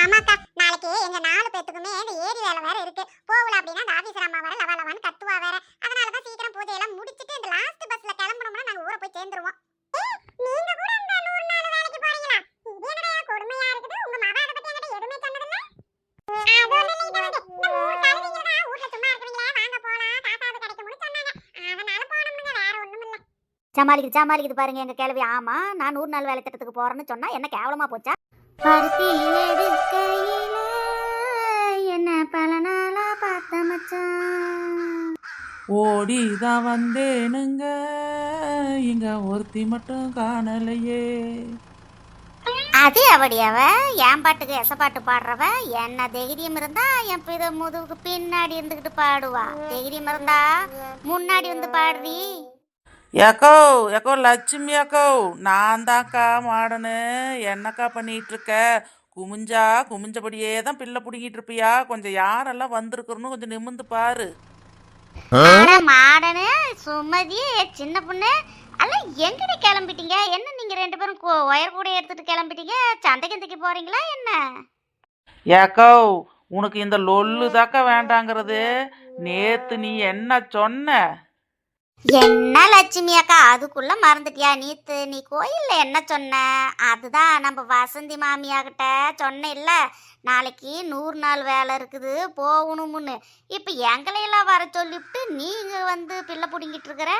ஆமாக்கா. நாளைக்கு எங்க நாலு பேத்துக்குமே இந்த ஏரி வேலை வேற இருக்கு. போகல அப்படின்னா அந்த ஆபீசர் அம்மா வேற லவா லவான்னு கத்துவா வேற. அதனால தான் சீக்கிரம் பூஜையெல்லாம் முடிச்சிட்டு இந்த லாஸ்ட் பஸ்ல கிளம்பணும்னா நாங்க ஊரை போய் சேர்ந்துருவோம். நீங்க கூட இந்த நூறு நாள் வேலைக்கு போறீங்களா? இது என்னடா கொடுமையா இருக்குது? உங்க மகா அதை பத்தி என்கிட்ட எதுவுமே சொன்னதில்ல? அது ஒண்ணு இல்ல இது வந்து இந்த மூணு கழுதைங்க தான் சொன்னாங்க. அதனால போனோம்னுங்க வேற ஒண்ணும் இல்ல. சமாளிக்குது சமாளிக்குது பாருங்க எங்க கேள்வி ஆமா நான் நூறு நாள் வேலை திட்டத்துக்கு போறேன்னு சொன்னா என்ன கேவலமா போச்சா? பருத்தி எடுக்கையில என்ன பல நாளா பார்த்த மச்சான். ஓடிதான் வந்தேனுங்க இங்க ஒருத்தி மட்டும் காணலையே. அது அப்படி அவ என் பாட்டுக்கு எச பாட்டு பாடுறவ? என்ன தைரியம் இருந்தா என் பித முதுகுக்கு பின்னாடி இருந்துகிட்டு பாடுவா. தைரியம் இருந்தா முன்னாடி வந்து பாடுறி ஏக்கோ ஏக்கோ லட்சுமி அக்கோ நான் தான்க்கா மாடனு. என்னக்கா பண்ணிட்டு இருக்க குமிஞ்சா குமிஞ்சபடியே தான் பிள்ளை பிடிங்கிட்டு இருப்பியா கொஞ்சம் யாரெல்லாம் வந்திருக்கிறன்னு கொஞ்சம் நிமிந்து பாரு. மாடனு சுமதி சின்ன பொண்ணு. அல்ல எங்கடி கிளம்பிட்டீங்க? என்ன நீங்க ரெண்டு பேரும் கொ- ஒயர் கூட எடுத்துட்டு கிளம்பிட்டீங்க? சந்தைக்கு போறீங்களா என்ன? ஏக்கோ உனக்கு இந்த லொல்லு தாக்கா வேண்டாங்கிறது. நேத்து நீ என்ன சொன்ன? என்ன லட்சுமி அக்கா அதுக்குள்ள மறந்துட்டியா? நீத்து நீ கோயில்ல என்ன சொன்ன? அதுதான் நம்ம வசந்தி மாமியாகிட்ட சொன்ன இல்ல நாளைக்கு நூறு நாள் வேலை இருக்குது போகணும்னு. இப்ப எங்களையெல்லாம் வர சொல்லிவிட்டு நீங்க வந்து பிள்ளை பிடிங்கிட்டு இருக்கிற?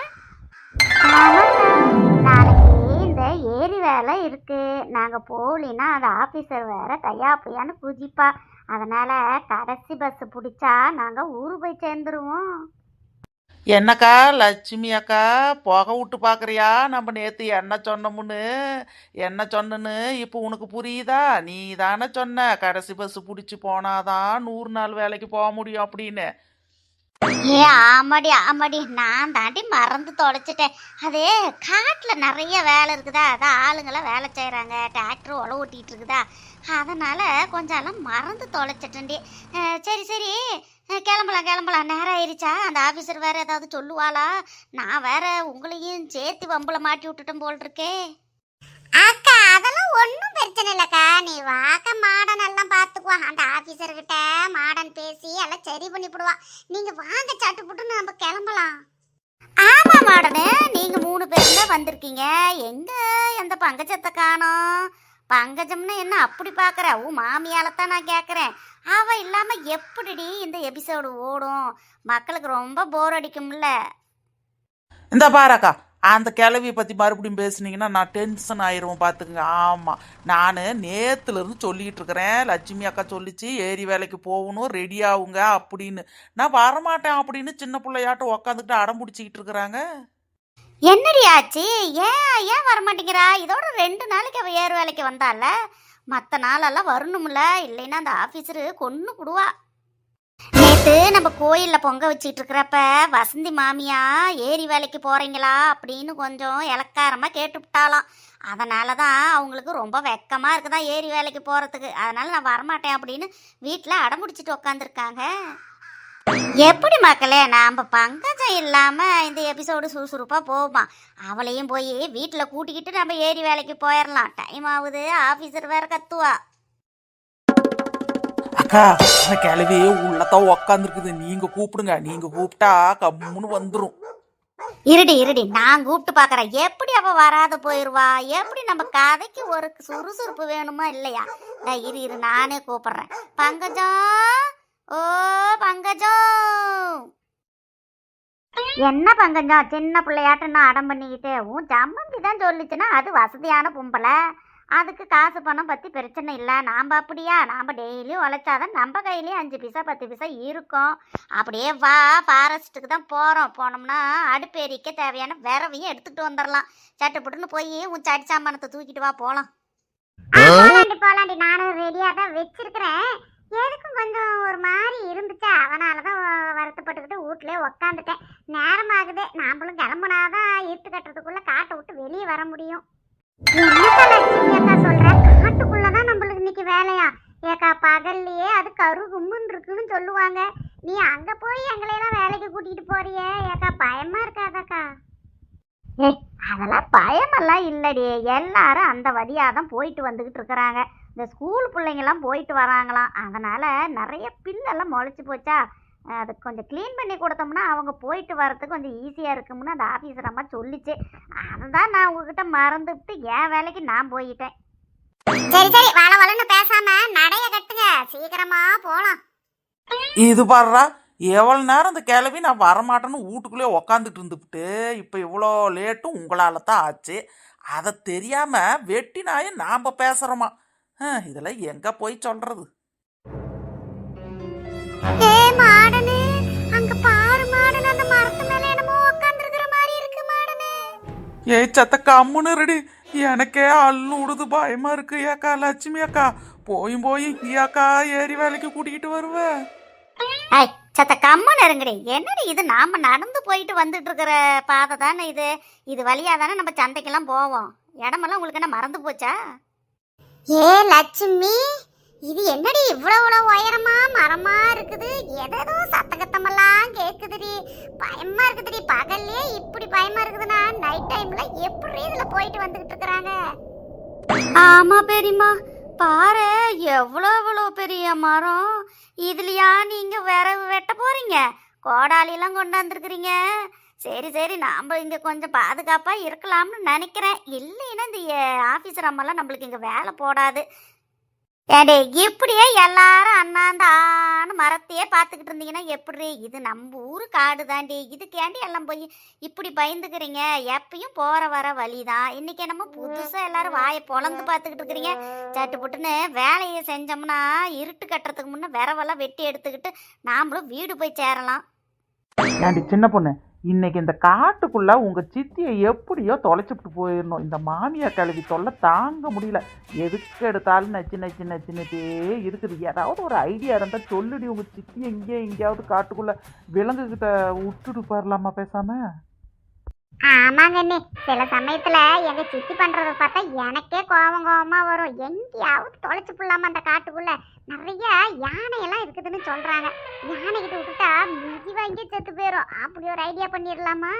நாளைக்கு இந்த ஏரி வேலை இருக்கு. நாங்க போகலின்னா அந்த ஆஃபீஸர் வேற கையா பையான்னு குதிப்பா. அதனால கடைசி பஸ் பிடிச்சா நாங்கள் ஊரு போய் சேர்ந்துருவோம். என்னக்கா லட்சுமி அக்கா புகை விட்டு பார்க்குறியா நம்ம நேற்று என்ன சொன்னோம்னு என்ன சொன்னன்னு இப்போ உனக்கு புரியுதா? நீ தானே சொன்ன. கடைசி பஸ் பிடிச்சி போனாதான் நூறு நாள் வேலைக்கு போக முடியும் அப்படின்னு. ஏ ஆமாடி ஆமாடி. நான் தாண்டி மறந்து தொலைச்சிட்டேன். அது காட்டில் நிறைய வேலை இருக்குதா? அதான் ஆளுங்களாம் வேலை செய்கிறாங்க டிராக்டர் உழவு ஓட்டிகிட்டு இருக்குதா? அதனால் கொஞ்சம் எல்லாம் மறந்து தொலைச்சிட்டேன்டி. சரி சரி. கிளம்பலாம் கிளம்பலாம். நேரம் ஆயிடுச்சா அந்த ஆஃபீஸர் வேறு ஏதாவது சொல்லுவாளா? நான் வேற உங்களையும் சேர்த்து வம்புல மாட்டி விட்டுட்டேன் போல் இருக்கே. அக்கா அதெல்லாம் ஒன்றும் பிரச்சனை இல்லக்கா. நீ வாக்க மாடன் எல்லாம் பார்த்துக்குவா அந்த ஆபீசர் கிட்ட மாடன் பேசி எல்லாம் சரி பண்ணி போடுவா. நீங்க வாங்க சட்டு புட்டுன்னு நம்ம கிளம்பலாம். ஆமா மாடனு. நீங்க மூணு பேரும் தான் வந்திருக்கீங்க. எங்க எந்த பங்கஜத்தை காணோம்? பங்கஜம்னு என்ன அப்படி பாக்குற? உன் மாமியாலத்தான் நான் கேக்குறேன். அவ இல்லாம எப்படிடி இந்த எபிசோடு ஓடும்? மக்களுக்கு ரொம்ப போர் அடிக்கும்ல. இந்த பாருக்கா அந்த கிளவியை பற்றி மறுபடியும் பேசுனீங்கன்னா நான் டென்ஷன் ஆயிரும் பார்த்துக்குங்க ஆமாம் நான் நேற்றுலேருந்து சொல்லிகிட்டு இருக்கிறேன். லட்சுமி அக்கா சொல்லிச்சு ஏரி வேலைக்கு போகணும் ரெடி ஆகுங்க அப்படின்னு. நான் வரமாட்டேன் அப்படின்னு சின்ன பிள்ளையாட்டம் உக்காந்துக்கிட்டு அடம் பிடிச்சிக்கிட்டு இருக்கிறாங்க. என்னடி ஆச்சு? ஏன் ஏன் வரமாட்டேங்கிறா? இதோட ரெண்டு நாளைக்கு அவள் ஏறு வேலைக்கு வந்தால. மற்ற நாளெல்லாம் வரணும்ல. இல்லைன்னா அந்த ஆஃபீஸரு கொன்று கொடுவா நேத்து நம்ம கோயில்ல பொங்க வச்சிட்டு இருக்கிறப்ப வசந்தி மாமியா ஏரி வேலைக்கு போறீங்களா? அப்படின்னு கொஞ்சம் இலக்காரமா கேட்டுவிட்டாலாம் அதனால தான் அவங்களுக்கு ரொம்ப வெக்கமாக இருக்குதா ஏரி வேலைக்கு போகிறதுக்கு அதனால நான் வரமாட்டேன் அப்படின்னு வீட்டில் அடம்பிடிச்சிட்டு உக்காந்துருக்காங்க. எப்படி மக்களே நாம் பங்கஜம் இல்லாமல் இந்த எபிசோடு சுறுசுறுப்பாக போகுமா? அவளையும் போய் வீட்டில் கூட்டிக்கிட்டு நம்ம ஏரி வேலைக்கு போயிடலாம் டைம் ஆகுது ஆஃபீஸர் வேறு கத்துவா. அக்கா அந்த கிளவி உள்ளதான் உக்காந்துருக்குது. நீங்கள் கூப்பிடுங்க. நீங்கள் கூப்பிட்டா கம்முன்னு வந்துடும் இருடி இருடி. நான் கூப்பிட்டு பாக்குறேன். எப்படி அவ வராத போயிடுவா எப்படி நம்ம கதைக்கு ஒரு சுறுசுறுப்பு வேணுமா இல்லையா? நான் இரு இரு. நானே கூப்பிடுறேன். பங்கஜம் ஓ பங்கஜம் என்ன பங்கஜம் சின்ன பிள்ளையாட்டம் நான் அடம் பண்ணிக்கிட்டு உன் சம்மந்தி தான் சொல்லிச்சுன்னா அது வசதியான பொம்பளை. அதுக்கு காசு பணம் பற்றி பிரச்சனை இல்லை. நாம் அப்படியா? நாம் டெய்லியும் உழைச்சாதான் நம்ம கையிலயும் அஞ்சு பைசா பத்து பைசா இருக்கும். அப்படியே வா ஃபாரஸ்ட்டுக்கு தான் போகிறோம் போனோம்னா அடுப்பு எரிக்க தேவையான விரவையும் எடுத்துக்கிட்டு வந்துடலாம் சட்டுப்புட்டுன்னு போய் உன் சட்டி சாமானத்தை தூக்கிட்டு வா போகலாம் போலாண்டி போலாண்டி. நானும் ரெடியா தான் வச்சிருக்கிறேன். எதுக்கும் கொஞ்சம் ஒரு மாதிரி இருந்துச்சா? அதனால தான் வருத்தப்பட்டுக்கிட்டு வீட்லயே உக்காந்துட்டேன். நேரம் ஆகுது நாமளும் கிளம்புனாதான் இருட்டு கட்டுறதுக்குள்ள காட்டை விட்டு வெளியே வர முடியும். காட்டுக்குள்ளதான் நம்மளுக்கு இன்னைக்கு வேலையா? ஏக்கா பகல்லையே அது கரு கும்முன்னு இருக்குன்னு சொல்லுவாங்க. நீ அங்க போய் எங்களையெல்லாம் வேலைக்கு கூட்டிட்டு போறியே? ஏக்கா பயமா இருக்காதாக்கா. ஏ அதெல்லாம் பயமெல்லாம் இல்லடியே எல்லாரும் அந்த வழியாக தான் போயிட்டு வந்துக்கிட்டு இருக்கிறாங்க. இந்த ஸ்கூல் பிள்ளைங்கெல்லாம் போயிட்டு வராங்களாம். அதனால் நிறைய பில்லெல்லாம் முளைச்சி போச்சா? அது கொஞ்சம் க்ளீன் பண்ணி கொடுத்தோம்னா அவங்க போயிட்டு வரதுக்கு கொஞ்சம் ஈஸியாக இருக்கும்னு அந்த ஆஃபீஸர் அம்மா சொல்லிச்சு. அதுதான் நான் உங்ககிட்ட மறந்துவிட்டு என் வேலைக்கு நான் போயிட்டேன். சரி சரி. வள வளன்னு பேசாம நடைய கட்டுங்க. சீக்கிரமா போலாம். இது பாடுறா எவ்வளோ நேரம் இந்த கிளவி நான் வரமாட்டேன்னு வீட்டுக்குள்ளேயே உக்காந்துட்டு இருந்துவிட்டு இப்போ இவ்வளோ லேட்டும் உங்களால் தான் ஆச்சு. அதை தெரியாமல் வெட்டி நாயை நாம் பேசுகிறோமா இதெல்லாம் எங்கே போய் சொல்கிறது ஏய் சத்த கம்முன்னு ரெடி எனக்கே அள்ளு விடுது பயமா இருக்கு. ஏக்கா லட்சுமி அக்கா போயும் போய் அக்கா ஏறி வேலைக்கு கூட்டிக்கிட்டு வருவேன் ஐ சத்த கம்மன் இருங்கடி என்னடி இது? நாம நடந்து போயிட்டு வந்துட்டு இருக்கிற பாதை தானே இது. இது வழியா தானே நம்ம சந்தைக்கெல்லாம் போவோம். இடமெல்லாம் உங்களுக்கு என்ன மறந்து போச்சா? ஏ லட்சுமி. இது என்னடி இவ்வளவு உயரமா மரமா இருக்குது. எதோ சத்தகத்தமெல்லாம் கேக்குதுடி. பயமா இருக்குதுடி. பகல்லே இப்படி பயமா இருக்குதுன்னா நைட் டைம்ல எப்படி இதுல போயிட்டு வந்துகிட்டு இருக்கிறாங்க? ஆமா பெரியம்மா. பாரு எவ்வளோ எவ்வளோ பெரிய மரம். இதுலயா நீங்க விறகு வெட்ட போறீங்க? கோடாலியெல்லாம் கொண்டாந்துருக்குறீங்க சரி சரி நாம் இங்கே கொஞ்சம் பாதுகாப்பாக இருக்கலாம்னு நினைக்கிறேன். இல்லைன்னா இந்த eh, ஆஃபீஸர் அம்மாலாம் நம்மளுக்கு இங்கே வேலை போடாது. ஏண்டே இப்படியே எல்லாரும் அண்ணாந்தான்னு மரத்தையே பார்த்துக்கிட்டு இருந்தீங்கன்னா எப்படி? இது நம்ம ஊர் காடு தாண்டி இதுக்கேண்டி எல்லாம் போய் இப்படி பயந்துக்கிறீங்க? எப்பயும் போற வர வழி தான் இன்னைக்கு என்னமோ புதுசாக எல்லாரும் வாயை பொழந்து பார்த்துக்கிட்டு இருக்கிறீங்க. சட்டு புட்டுன்னு வேலையை செஞ்சோம்னா இருட்டு கட்டுறதுக்கு முன்னே விரவெல்லாம் வெட்டி எடுத்துக்கிட்டு நாமளும் வீடு போய் சேரலாம். ஏண்டி சின்ன பொண்ணு இன்றைக்கி இந்த காட்டுக்குள்ளே உங்கள் சித்தியை எப்படியோ தொலைச்சிட்டு போயிடணும். இந்த மாமியார் கழுவி தொல்லை தாங்க முடியல. எதுக்கு எடுத்தாலும் நச்சு நச்சு நச்சு இருக்குது. ஏதாவது ஒரு ஐடியா இருந்தால் சொல்லுடி உங்கள் சித்தி எங்கேயோ எங்கேயாவது காட்டுக்குள்ளே விலங்குகிட்ட விட்டுட்டு போயிடலாமா பேசாம? ஆமாங்கண்ணே சில சமயத்துல எங்க சித்தி பண்றத பார்த்தா எனக்கே கோபம் கோவமா வரும். எங்கேயாவது தொலைச்சு புள்ளாம அந்த காட்டுக்குள்ள? நிறைய யானையெல்லாம் இருக்குதுன்னு சொல்கிறாங்க யானை கிட்ட விட்டுட்டா மிதி வாங்கி செத்து போயிடும் அப்படி ஒரு ஐடியா பண்ணிடலாமா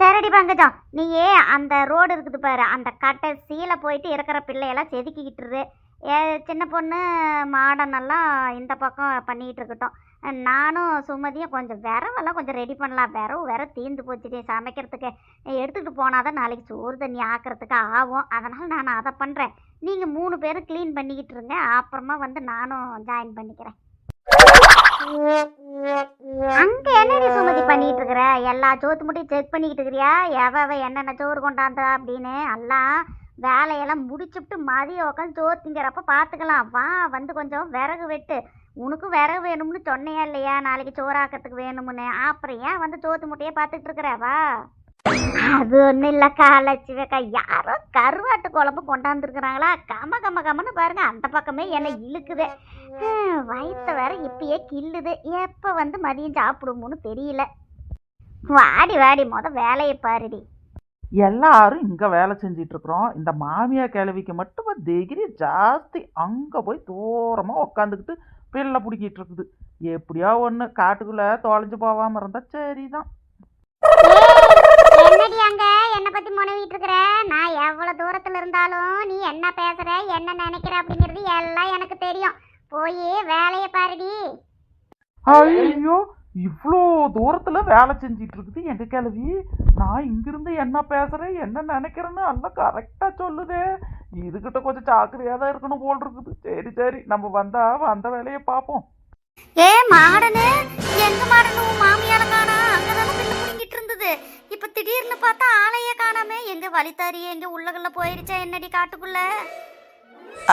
சரிடி பங்கஜம் நீயே அந்த ரோடு இருக்குது பாரு. அந்த கட்டை சீலை போயிட்டு இருக்கிற பிள்ளையெல்லாம் செதுக்கிக்கிட்டுரு ஏ சின்ன பொண்ணு மாடனெல்லாம் இந்த பக்கம் பண்ணிக்கிட்டு இருக்கட்டும். நானும் சுமதியும் கொஞ்சம் விரவெல்லாம் கொஞ்சம் ரெடி பண்ணலாம். விரவு வேற தீர்ந்து போச்சுடி சமைக்கிறதுக்கு. எடுத்துகிட்டு போனால் தான் நாளைக்கு சோறு தண்ணி ஆக்கிறதுக்கு ஆகும். அதனால் நான் அதை பண்ணுறேன் நீங்கள் மூணு பேரும் க்ளீன் பண்ணிக்கிட்டு இருங்க. அப்புறமா வந்து நானும் ஜாயின் பண்ணிக்கிறேன். அங்க என்னடி சுமதி பண்ணிட்டு இருக்கிற? எல்லா சோத்து முட்டையும் செக் பண்ணிக்கிட்டு இருக்கிறியா? எவ என்னென்ன சோறு கொண்டாந்தா அப்படின்னு? எல்லாம் வேலையெல்லாம் முடிச்சுட்டு மதியம் உட்காந்து சோறு திங்கிறப்ப பார்த்துக்கலாம் வா வந்து கொஞ்சம் விறகு வெட்டு. உனக்கும் விறகு வேணும்னு சொன்னையா இல்லையா? நாளைக்கு சோறாக்கிறதுக்கு வேணும்னு. அப்புறம் ஏன் வந்து சோத்து முட்டையே பார்த்துக்கிட்டு இருக்கிற? வா. அது ஒன்றும் இல்லைக்கா லட்சுமிக்கா. யாரோ கருவாட்டு குழம்பு கொண்டாந்துருக்குறாங்களா? கம கம கமன்னு பாருங்க அந்த பக்கமே என்னை இழுக்குது. வயித்த வேற இப்பயே கில்லுது எப்போ வந்து மதியம் சாப்பிடுமோன்னு தெரியல. வாடி வாடி முத வேலையை பாருடி. எல்லாரும் இங்க வேலை செஞ்சிட்டு இருக்கிறோம் இந்த மாமியார் கிழவிக்கு மட்டும் டிகிரி ஜாஸ்தி. அங்க போய் தூரமா உக்காந்துக்கிட்டு பிள்ளை பிடிக்கிட்டு இருக்குது எப்படியோ ஒன்று காட்டுக்குள்ள தொலைஞ்சு போகாம இருந்தா சரிதான். என்னடி அங்க? என்ன பத்தி முனவிட்டு இருக்கிற நான் எவ்வளவு தூரத்துல இருந்தாலும் நீ என்ன பேசுற என்ன நினைக்கிற அப்படிங்கிறது எல்லாம் எனக்கு தெரியும். போய் வேலையை பாருடி. ஐயோ இவ்வளோ தூரத்துல வேலை செஞ்சிட்டு இருக்குது எங்க கிழவி? நான் இங்கிருந்து என்ன பேசுறேன் என்ன நினைக்கிறேன்னு எல்லாம் கரெக்டா சொல்லுதே. இதுகிட்ட கொஞ்சம் ஜாக்கிரதையா தான் இருக்கணும் போல் இருக்குது சரி சரி நம்ம வந்தா வந்த வேலையை பார்ப்போம் ஏ மாடனு எங்க மாடனு மாமியார காணா? அங்கதானே பிள்ளை புடுங்கிட்டு இருந்தது இப்ப திடீர்னு பார்த்தா ஆளையே காணாமே. எங்க வழித்தாரி எங்க உள்ளகல்ல போயிடுச்சா என்னடி காட்டுக்குள்ள?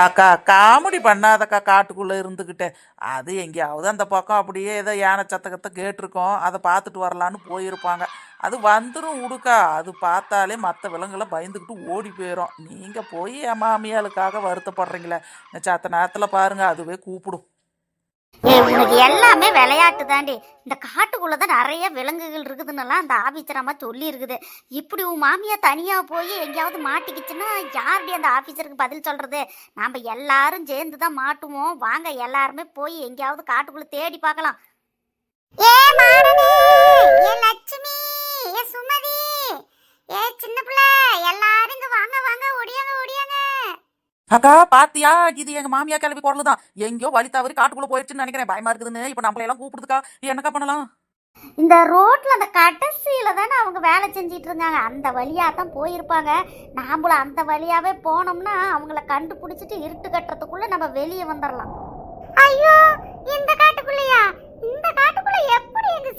அக்கா காமெடி பண்ணாதக்கா காட்டுக்குள்ளே இருந்துக்கிட்டே அது எங்கேயாவது அந்த பக்கம் அப்படியே ஏதோ யானை சத்தகத்தை கேட்டிருக்கோம். அதை பார்த்துட்டு வரலான்னு போயிருப்பாங்க. அது வந்துடும் உடுக்கா. அது பார்த்தாலே மற்ற விலங்குகளை பயந்துக்கிட்டு ஓடி போயிடும் நீங்கள் போய் என் மாமியாளுக்காக வருத்தப்படுறீங்களே. சத்த நேரத்தில் பாருங்கள் அதுவே கூப்பிடும். உனக்கு எல்லாமே விளையாட்டு தாண்டி. இந்த காட்டுக்குள்ள தான் நிறைய விலங்குகள் இருக்குதுன்னெல்லாம் அந்த ஆபீசரம்மா சொல்லி இருக்குது இப்படி உன் மாமியா தனியா போய் எங்கேயாவது மாட்டிக்கிச்சுன்னா யாருடைய அந்த ஆபீசருக்கு பதில் சொல்றது? நாம எல்லாரும் சேர்ந்து தான் மாட்டுவோம். வாங்க எல்லாருமே போய் எங்கேயாவது காட்டுக்குள்ள தேடி பார்க்கலாம். ஏ மாடனே ஏ லட்சுமி! ஏ சுமதி! ஏ சின்ன பிள்ளை! எல்லாரும் இங்க வாங்க வாங்க ஒடியாங்க ஒடியாங்க அக்கா பாத்தியா? இது எங்க மாமியா கிளம்பி குரல் தான் எங்கேயோ வழி தவறி காட்டுக்குள்ள போயிடுச்சுன்னு நினைக்கிறேன். பயமா இருக்குதுன்னு. இப்ப நம்மள எல்லாம் கூப்பிடுதுக்கா. என்னக்கா பண்ணலாம்? இந்த ரோட்ல அந்த கடைசியில தானே அவங்க வேலை செஞ்சிட்டு இருந்தாங்க. அந்த வழியா தான் போயிருப்பாங்க. நாமளும் அந்த வழியாவே போனோம்னா அவங்கள கண்டுபிடிச்சிட்டு இருட்டு கட்டுறதுக்குள்ள நம்ம வெளியே வந்துடலாம் ஐயோ இந்த காட்டுக்குள்ளயா? இந்த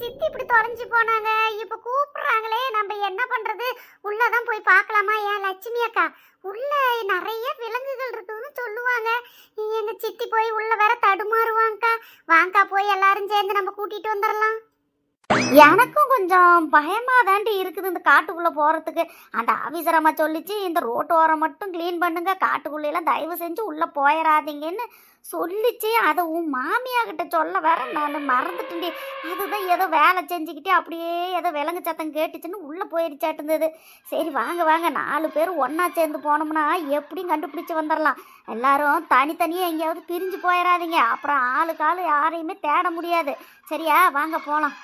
சித்தி இப்படி தொலைஞ்சு போனாங்க. இப்ப கூப்பிடுறாங்களே நம்ம என்ன பண்றது? உள்ளதான் போய் பார்க்கலாமா? ஏன் லட்சுமி அக்கா உள்ள நிறைய விலங்குகள் இருக்குதுன்னு சொல்லுவாங்க. எங்க சித்தி போய் உள்ள வேற தடுமாறுவாங்கக்கா. வாங்கக்கா போய் எல்லாரும் சேர்ந்து நம்ம கூட்டிட்டு வந்துடலாம் எனக்கும் கொஞ்சம் பயமா தாண்டி இருக்குது இந்த காட்டுக்குள்ள போறதுக்கு. அந்த ஆபீசர் அம்மா சொல்லிச்சு இந்த ரோட்டு ஓரம் மட்டும் க்ளீன் பண்ணுங்க காட்டுக்குள்ளெல்லாம் தயவு செஞ்சு உள்ள போயிடாதீங்கன்னு சொல்லிச்சு. அதை உன் மாமியா கிட்ட சொல்ல வேற நான் மறந்துட்டேன்டி. அதுதான் ஏதோ வேலை செஞ்சுக்கிட்டே அப்படியே ஏதோ விலங்கு சத்தம் கேட்டுச்சுன்னு உள்ள போயிடுச்சாட்டுந்தது சரி வாங்க வாங்க. நாலு பேர் ஒன்றா சேர்ந்து போனோம்னா எப்படியும் கண்டுபிடிச்சு வந்துடலாம் எல்லாரும் தனித்தனியாக எங்கேயாவது பிரிஞ்சு போயிடாதீங்க அப்புறம் ஆளுக்கு ஆள் யாரையுமே தேட முடியாது. சரியா? வாங்க போகலாம்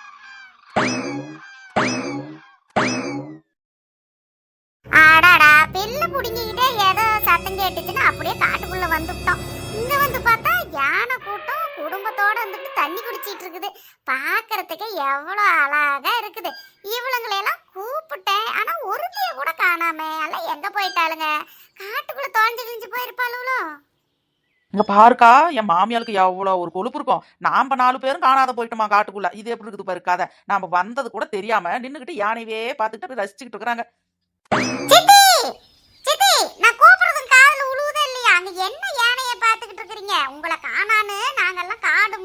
குடிச்சிட்டு இருக்குது. பார்க்கறதுக்கு எவ்வளோ அழகா இருக்குது. இவளுங்களெல்லாம் கூப்பிட்டேன். ஆனா ஒருத்திய கூட காணாம. எல்லாம் எங்க போயிட்டாளுங்க? காட்டுக்குள்ள தொலைஞ்சு கிழிஞ்சு போயிருப்பாளுவளோ? இங்க பாருக்கா என் மாமியாளுக்கு எவ்வளவு ஒரு கொழுப்பு இருக்கும். நாம நாலு பேரும் காணாத போயிட்டோமா காட்டுக்குள்ள? இது எப்படி இருக்குது பாரு கதை. நாம வந்தது கூட தெரியாம நின்னுகிட்டு யானையவே பார்த்துட்டு அப்படி ரசிச்சுக்கிட்டு இருக்கிறாங்க. நான் கூப்பிடுறதும் காதுல உழுவுதே இல்லையா? அங்க என்ன யானைய பாத்துக்கிட்டு இருக்கீங்க உங்களை காணான்னு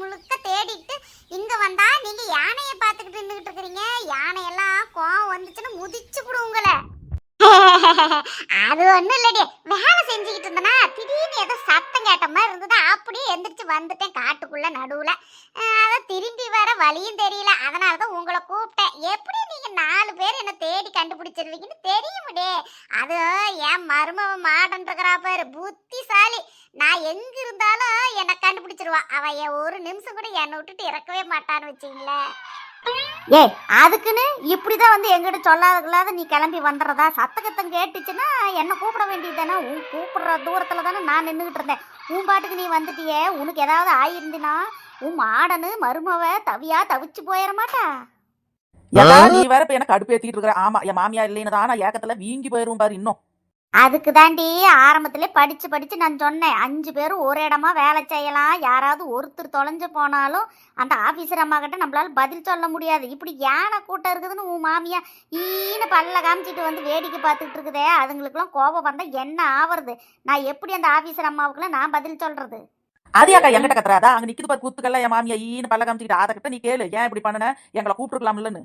முழுக்க தேடிட்டு இங்க வந்தா நீங்க யானைய பாத்துக்கிட்டு நின்னுகிட்டு இருக்கிறீங்க? யானையெல்லாம் கோவம் வந்துச்சுன்னு முதிச்சு விடும் உங்களை. அது ஒண்ணும் இல்லடி. வேலை செஞ்சுக்கிட்டு இருந்தனா திடீர்னு ஏதோ சத்தம் கேட்ட மாதிரி இருந்தது. அப்படியே எந்திரிச்சு வந்துட்டேன் காட்டுக்குள்ள நடுவுல. அஹ் அதை திரும்பி வர வழியும் தெரியல. அதனால தான் உங்களை கூப்பிட்டேன். எப்படி நீங்க நாலு பேர் என்ன தேடி கண்டுபிடிச்சிருவீங்கன்னு தெரியுமுடே. அது என் மருமவ மாடன் இருக்கிறா பாரு. புத்திசாலி. நான் எங்க இருந்தாலும் என்னை கண்டுபிடிச்சிருவான் அவன் என் ஒரு நிமிஷம் கூட என்னை விட்டுட்டு இறக்கவே மாட்டான்னு வச்சிங்களேன் ஏய் அதுக்குன்னு இப்படிதான் வந்து எங்கிட்ட சொல்லாத நீ கிளம்பி வந்துடுறதா? சத்தகத்தம் கேட்டுச்சுன்னா என்னை கூப்பிட வேண்டியது தானே உன் கூப்பிடுற தூரத்தில் தானே நான் நின்றுகிட்டு இருந்தேன். உன் பாட்டுக்கு நீ வந்துட்டியே? உனக்கு ஏதாவது ஆயிருந்தினா உன் மாடனு மருமவ தவியா தவிச்சு போயிட மாட்டா? நீ வேற இப்ப எனக்கு கடுப்பேத்திட்டு இருக்கிற. ஆமா என் மாமியா இல்லைன்னு தான் நான் ஏக்கத்துல வீங்கி போயிரும் பாரு இன்னும். அதுக்கு தாண்டி ஆரம்பத்திலே படித்து படித்து நான் சொன்னேன் அஞ்சு பேரும் ஒரு இடமா வேலை செய்யலாம். யாராவது ஒருத்தர் தொலைஞ்சு போனாலும் அந்த ஆஃபீஸர் அம்மா கிட்ட நம்மளால பதில் சொல்ல முடியாது. இப்படி யானை கூட்டம் இருக்குதுன்னு உன் மாமியா ஈன பல்ல காமிச்சிட்டு வந்து வேடிக்கை பார்த்துட்டு இருக்குதே அதுங்களுக்குலாம் கோபம் வந்தால் என்ன ஆவறது? நான் எப்படி அந்த ஆஃபீஸர் அம்மாவுக்குலாம் நான் பதில் சொல்றது? அக்கா எங்கிட்ட கத்துறாதா? அங்கே நிற்கிது பார்த்து குத்துக்கெல்லாம் என் மாமியா ஈன்னு பல்ல காமிச்சிக்கிட்டு அதை கிட்ட நீ கேளு. ஏன் இப்படி பண்ணுன? எங்களை கூப்பிட்டுருக்கலாம்லன்னு.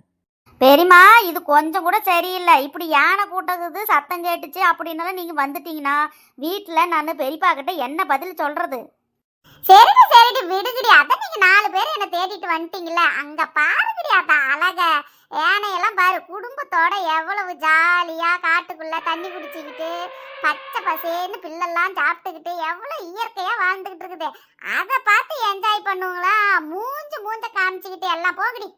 பெரியம்மா இது கொஞ்சம் கூட சரியில்லை. இப்படி யானை கூட்டக்குது சத்தம் கேட்டுச்சு அப்படின்னாலும் நீங்க வந்துட்டீங்கன்னா வீட்டில் நான் பெரியப்பா கிட்ட என்ன பதில் சொல்றது? சரிடி சரிடி விடுகிடி அதான் நீங்க நாலு பேர் என்ன தேடிட்டு வந்துட்டீங்கல்ல. அங்க பாருங்கடி அத அழக. யானையெல்லாம் பாரு குடும்பத்தோட எவ்வளவு ஜாலியா காட்டுக்குள்ள தண்ணி குடிச்சுக்கிட்டு பச்சை பசேன்னு பிள்ளெல்லாம் சாப்பிட்டுக்கிட்டு எவ்வளவு இயற்கையா வாழ்ந்துகிட்டு இருக்குது. அதை பார்த்து என்ஜாய் பண்ணுவங்களா மூஞ்சு மூஞ்ச காமிச்சுக்கிட்டு எல்லாம் போகடி.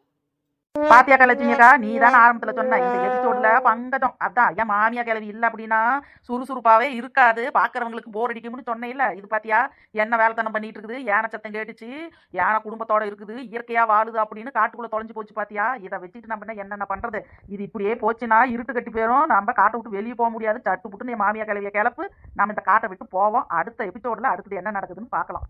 பாத்தியாக்கா லட்சுமியக்கா நீ தானே ஆரம்பத்துல சொன்ன. இந்த எபிசோட்ல பங்கஜம். அதான் ஏன் மாமியா கிளவி இல்ல அப்படின்னா சுறுசுறுப்பாவே இருக்காது. பாக்குறவங்களுக்கு போர் அடிக்கும்னு சொன்னேன் இல்ல இது பாத்தியா? என்ன வேலைத்தனம் பண்ணிட்டு இருக்குது யானை சத்தம் கேட்டுச்சு. யானை குடும்பத்தோட இருக்குது. இயற்கையா வாழுது அப்படின்னு காட்டுக்குள்ள தொலைஞ்சு போச்சு பாத்தியா? இதை வச்சுட்டு நம்ம என்னென்ன பண்றது? இது இப்படியே போச்சுன்னா இருட்டு கட்டி போயிடும் நம்ம காட்டை விட்டு வெளியே போக முடியாது. சட்டு புட்டுன்னு மாமியா கிளவிய கிளப்பு. நம்ம இந்த காட்டை விட்டு போவோம். அடுத்த எபிசோட்ல அடுத்தது என்ன நடக்குதுன்னு பார்க்கலாம்.